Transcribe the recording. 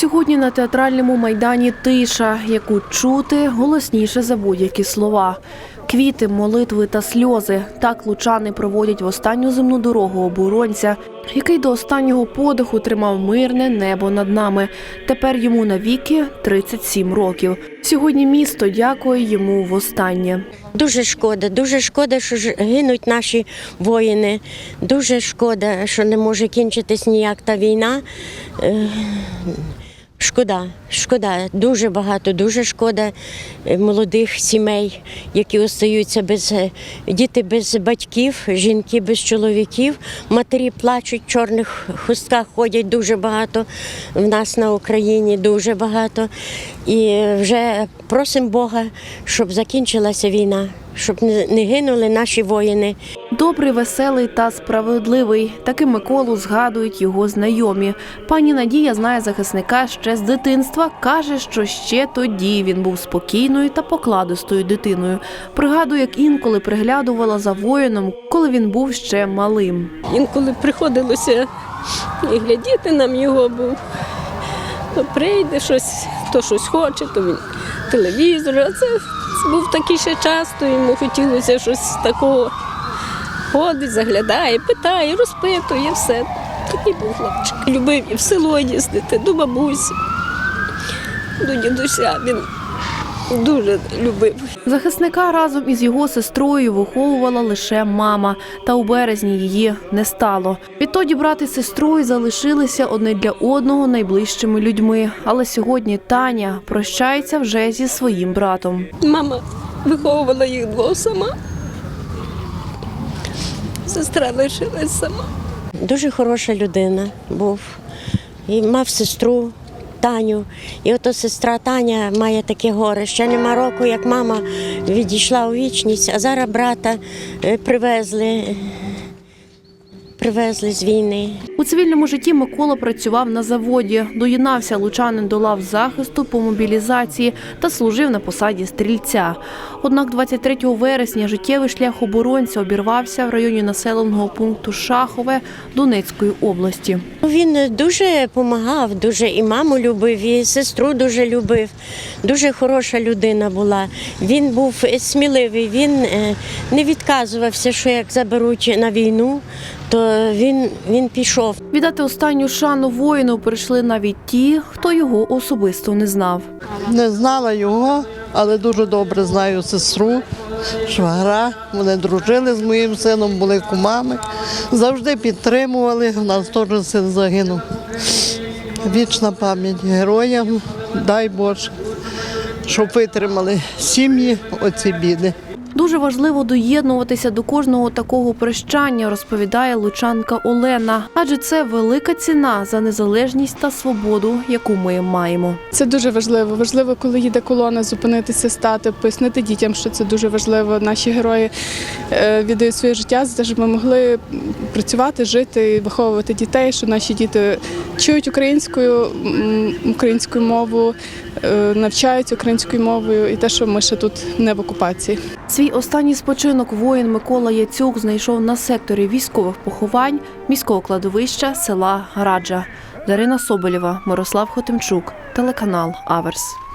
Сьогодні на театральному майдані тиша, яку чути голосніше за будь-які слова. Квіти, молитви та сльози. Так лучани проводять в останню земну дорогу оборонця, який до останнього подиху тримав мирне небо над нами. Тепер йому навіки 37 років. Сьогодні місто дякує йому востаннє. Дуже шкода, дуже шкода, що гинуть наші воїни. Дуже шкода, що не може кінчитись ніяк та війна. Шкода, шкода, дуже багато, дуже шкода е, молодих сімей, які остаються без е, діти без батьків, жінки без чоловіків, матері плачуть, в чорних хустках ходять дуже багато. В нас на Україні дуже багато. І вже просимо Бога, щоб закінчилася війна, щоб не гинули наші воїни. Добрий, веселий та справедливий. Таким Миколу згадують його знайомі. Пані Надія знає захисника ще з дитинства. каже, що ще тоді він був спокійною та покладистою дитиною. Пригадує, як інколи приглядувала за воїном, коли він був ще малим. Інколи приходилося і глядіти нам його, бо то прийде щось, то щось хоче, то він телевізор. Це був такий ще час, то йому хотілося щось такого. Ходить, заглядає, питає, розпитує все. Такий був хлопчик. Любив і в село їздити, до бабусі, до дідуся. Він дуже любив. Захисника разом із його сестрою виховувала лише мама, та у березні її не стало. Відтоді брат і сестрою залишилися одне для одного найближчими людьми. Але сьогодні Таня прощається вже зі своїм братом. Мама виховувала їх двох сама. Сестра лишилась сама. Дуже хороша людина був. І мав сестру Таню. І ото сестра Таня має таке горе. Ще нема року, як мама відійшла у вічність, а зараз брата е, привезли. Привезли з війни. У цивільному житті Микола працював на заводі, доєднався лучанин до лав захисту по мобілізації та служив на посаді стрільця. Однак 23 вересня життєвий шлях оборонця обірвався в районі населеного пункту Шахове Донецької області. Він дуже допомагав, дуже і маму любив, і сестру дуже любив. Дуже хороша людина була. Він був сміливий, він е, не відказувався, що як заберуть на війну, то він, він пішов. Віддати останню шану воїну прийшли навіть ті, хто його особисто не знав. Не знала його, але дуже добре знаю сестру, швагра. Вони дружили з моїм сином, були кумами. Завжди підтримували. У нас теж син загинув. Вічна пам'ять героям, дай Боже, щоб витримали сім'ї оці біди. Дуже важливо доєднуватися до кожного такого прощання, розповідає лучанка Олена. Адже це велика ціна за незалежність та свободу, яку ми маємо. Це дуже важливо. Важливо, коли їде колона, зупинитися, стати, пояснити дітям, що це дуже важливо. Наші герої е, віддають своє життя за те, щоб ми могли працювати, жити виховувати дітей, що наші діти чують українською, м, українську мову, е, навчаються українською мовою, і те, що ми ще тут не в окупації. Свій останній спочинок воїн Микола Яцюк знайшов на секторі військових поховань міського кладовища села Раджа. Дарина Соболєва, Мирослав Хотимчук, телеканал Аверс.